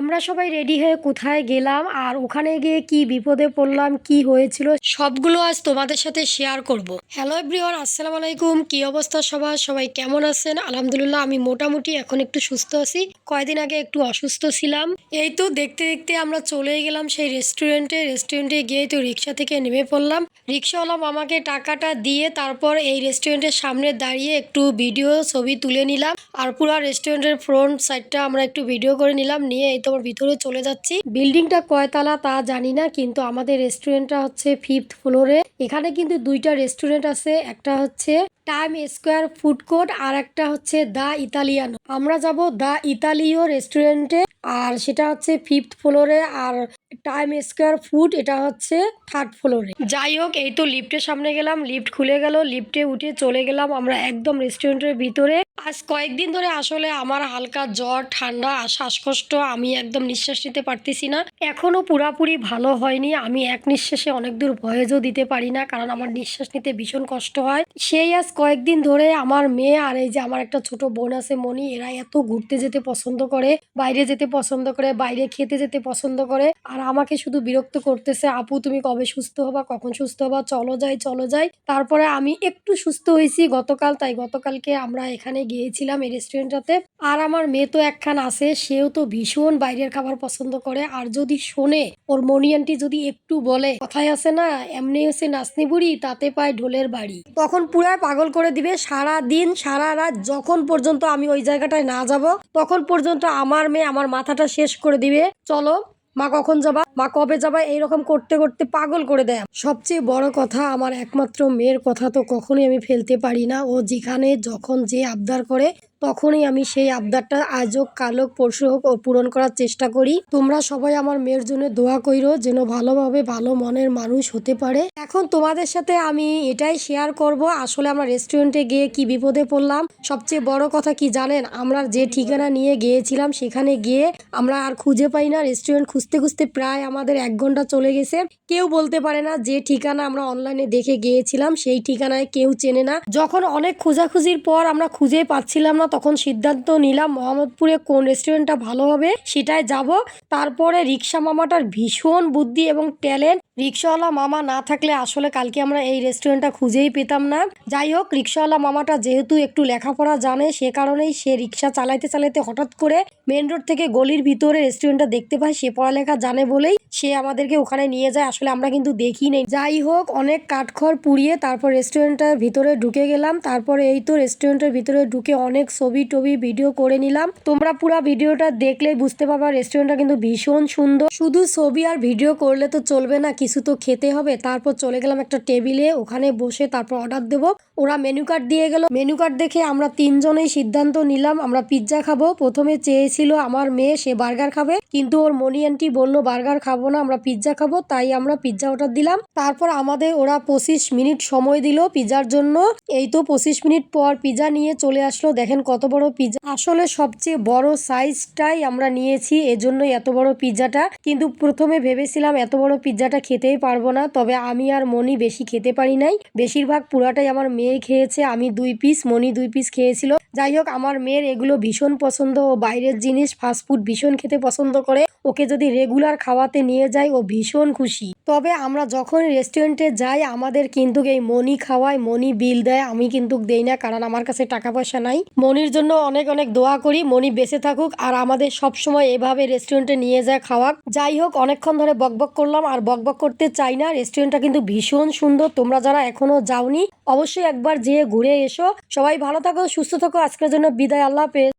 আমরা সবাই রেডি হয়ে কোথায় গেলাম আর ওখানে গিয়ে কি বিপদে পড়লাম, কি হয়েছিল, সবগুলো আজ তোমাদের সাথে শেয়ার করব। হ্যালো এভরিওয়ান আসসালামু আলাইকুম, কি অবস্থা সবার? সবাই কেমন আছেন? আলহামদুলিল্লাহ, আমি মোটামুটি এখন একটু সুস্থ আছি। কয়দিন আগে একটু অসুস্থ ছিলাম। এই তো দেখতে দেখতে আমরা চলে গেলাম সেই রেস্টুরেন্টে রেস্টুরেন্টে গিয়ে তো রিক্সা থেকে নেমে পড়লাম। রিক্সাওয়ালা মামাকে টাকাটা দিয়ে তারপর এই রেস্টুরেন্টের সামনে দাঁড়িয়ে একটু ভিডিও ছবি তুলে নিলাম। আর পুরো রেস্টুরেন্টের ফ্রন্ট সাইডটা আমরা একটু ভিডিও করে নিলাম। নিয়ে এই তোমার ভিতরে চলে যাচ্ছি। বিল্ডিংটা কয়তলা তা জানি না, কিন্তু আমাদের রেস্টুরেন্টটা হচ্ছে ফিফথ ফ্লোরে এখানে কিন্তু দুইটা রেস্টুরেন্ট আছে, একটা হচ্ছে টাইম স্কোয়ার ফুড কোর্ট আর একটা হচ্ছে দা ইতালিয়ানো। আমরা যাব দা ইতালিও রেস্টুরেন্টে। আর সেটা হচ্ছে ফিফথ ফ্লোরে আর টাইম স্কোয়ার ফুড এটা হচ্ছে থার্ড ফ্লোরে যাই হোক, এই তো লিফটের সামনে গেলাম লিফট খুলে গেল লিফটে উঠে চলে গেলাম আমরা একদম রেস্টুরেন্টের ভিতরে। আজ কয়েকদিন ধরে আসলে আমার হালকা জ্বর, ঠান্ডা, শ্বাসকষ্ট আমি একদম নিঃশ্বাস নিতে পারতেছি না। এখনও পুরাপুরি ভালো হয়নি, আমি এক নিঃশ্বাসে অনেক দূর ভয়েজও দিতে পারি না, কারণ আমার নিঃশ্বাস নিতে ভীষণ কষ্ট হয়। সেই আজ কয়েকদিন ধরে আমার মেয়ে আর এই যে আমার একটা ছোট বোন আছে মনি এরা এত ঘুরতে যেতে পছন্দ করে, বাইরে যেতে পছন্দ করে, বাইরে খেতে যেতে পছন্দ করে। আর আমাকে শুধু বিরক্ত করতেছে, আপু, তুমি কবে সুস্থ হবা? কখন সুস্থ হবা? চলো যাই চলো যাই। তারপরে আমি একটু সুস্থ হয়েছি গতকাল। তাই গতকালকে আমরা এখানে গিয়েছিলাম এই রেস্টুরেন্টটাতে আর আমার মেয়ে তো একখান আছে, সেও তো ভীষণ বাইরের খাবার পছন্দ করে। আর যদি শোনে, ওর মনি আন্টি যদি একটু বলে, কথায় আছে না, এমনি হচ্ছে নাচনি বুড়ি, তাতে পায় ঢোলের বাড়ি। তখন পুরাই পাগল করে দিবে সারা দিন সারা রাত যখন পর্যন্ত আমি ওই জায়গাটায় না যাব, তখন পর্যন্ত আমার মেয়ে আমার মাথাটা শেষ করে দিবে। চলো, মা কখন যাবা? মা কবে যাবা? এইরকম করতে করতে পাগল করে দেয়। সবচেয়ে বড় কথা, আমার একমাত্র মেয়ের কথা তো কখনোই আমি ফেলতে পারি না। ও যেখানে, যখন যে আবদার করে তখনই আমি সেই আবদারটা আজও কালক পরশু হোক ও পূরণ করার চেষ্টা করি। তোমরা সবাই আমার মেয়ের জন্য দোয়া কইরো যেন ভালোভাবে ভালো মনের মানুষ হতে পারে। এখন তোমাদের সাথে আমি এটাই শেয়ার করব, আসলে আমরা রেস্টুরেন্টে গিয়ে কি বিপদে পড়লাম। সবচেয়ে বড় কথা কি জানেন, আমরা যে ঠিকানা নিয়ে গিয়েছিলাম সেখানে গিয়ে আমরা আর খুঁজে পাই না। রেস্টুরেন্ট খুঁজতে খুঁজতে প্রায় আমাদের এক ঘণ্টা চলে গেছে। কেউ বলতে পারে না যে ঠিকানা আমরা অনলাইনে দেখে গিয়েছিলাম, সেই ঠিকানায় কেউ চেনে না। যখন অনেক খোঁজাখুঁজির পর আমরা খুঁজে পাচ্ছিলাম না তখন সিদ্ধান্ত নিলাম মোহাম্মদপুরে কোন রেস্টুরেন্টটা ভালো হবে সেটায় যাব। তারপরে রিক্সা মামাটার ভীষণ বুদ্ধি এবং ট্যালেন্ট রিক্সাওয়ালা মামা না থাকলে আসলে কালকে আমরা এই রেস্টুরেন্টটা খুঁজেই পেতাম না। যাই হোক, রিক্সাওয়ালা মামাটা যেহেতু একটু লেখাপড়া জানে, সে কারণেই সে রিক্সা চালাইতে চালাইতে হঠাৎ করে মেন রোড থেকে গলির ভিতরে রেস্টুরেন্টটা দেখতে পায়। সে পড়ালেখা জানে বলেই সে আমাদেরকে ওখানে নিয়ে যায়। আসলে আমরা কিন্তু দেখি নেই। যাই হোক, অনেক কাঠখড় পুড়িয়ে তারপর রেস্টুরেন্টের ভিতরে ঢুকে গেলাম। তারপরে এই তো রেস্টুরেন্টের ভিতরে ঢুকে অনেক ছবি টবি ভিডিও করে নিলাম। তোমরা পুরো ভিডিওটা দেখলেই বুঝতে পারবা রেস্টুরেন্টটা কিন্তু ভীষণ সুন্দর। শুধু ছবি আর ভিডিও করলে তো চলবে না কিছু তো খেতে হবে। তারপর চলে গেলাম একটা টেবিলে। ওখানে বসে তারপর অর্ডার দেব। ওরা মেনু কার্ড দিয়ে গেল। মেনু কার্ড দেখে আমরা তিনজনেই সিদ্ধান্ত নিলাম, আমরা পিৎজা খাব। প্রথমে চেয়েছিল আমার মেয়ে, সে বার্গার খাবে। কিন্তু ওর মনি আন্টি বলল, বার্গার খাব না, আমরা পিৎজা খাব। তাই আমরা পিৎজা অর্ডার দিলাম। তারপর আমাদের ওরা পঁচিশ মিনিট সময় দিল পিৎজার জন্য। এই তো পঁচিশ মিনিট পর পিৎজা নিয়ে চলে আসলো। দেখেন কত বড় পিৎজা আসলে সবচেয়ে বড় সাইজটাই আমরা নিয়েছি এজন্যই এত বড় পিৎজাটা কিন্তু প্রথমে ভেবেছিলাম এত বড় পিৎজাটা খেতেই পারব না। তবে আমি আর মনি বেশি খেতে পারি নাই। বেশিরভাগ পুরাটাই আমার মেয়ে খেয়েছে। আমি দুই পিস মনি দুই পিস খেয়েছিল। যাই হোক, আমার মেয়ের এগুলো ভীষণ পছন্দ। ও বাইরের জিনিস ফাস্টফুড ভীষণ খেতে পছন্দ করে, ওকে যদি রেগুলার খাওয়াতে নিয়ে যাই, ও ভীষণ খুশি। তবে আমরা যখন রেস্টুরেন্টে যাই, আমাদের কিন্তু এই মনি খাওয়ায় মনি বিল দেয়, আমি কিন্তু দেই না, কারণ আমার কাছে টাকা পয়সা নাই। মনির জন্য অনেক অনেক দোয়া করি মনি বেঁচে থাকুক, আর আমাদের সব সময় এভাবে রেস্টুরেন্টে নিয়ে যায় খাওয়াক। যাই হোক, অনেকক্ষণ ধরে বকবক করলাম, আর বকবক করতে চাই না। রেস্টুরেন্টটা কিন্তু ভীষণ সুন্দর, তোমরা যারা এখনও যাওনি, অবশ্যই একবার যেয়ে ঘুরে এসো। সবাই ভালো থাকো, সুস্থ থাকো, আজকের জন্য বিদায়, আল্লাহ হাফেজ।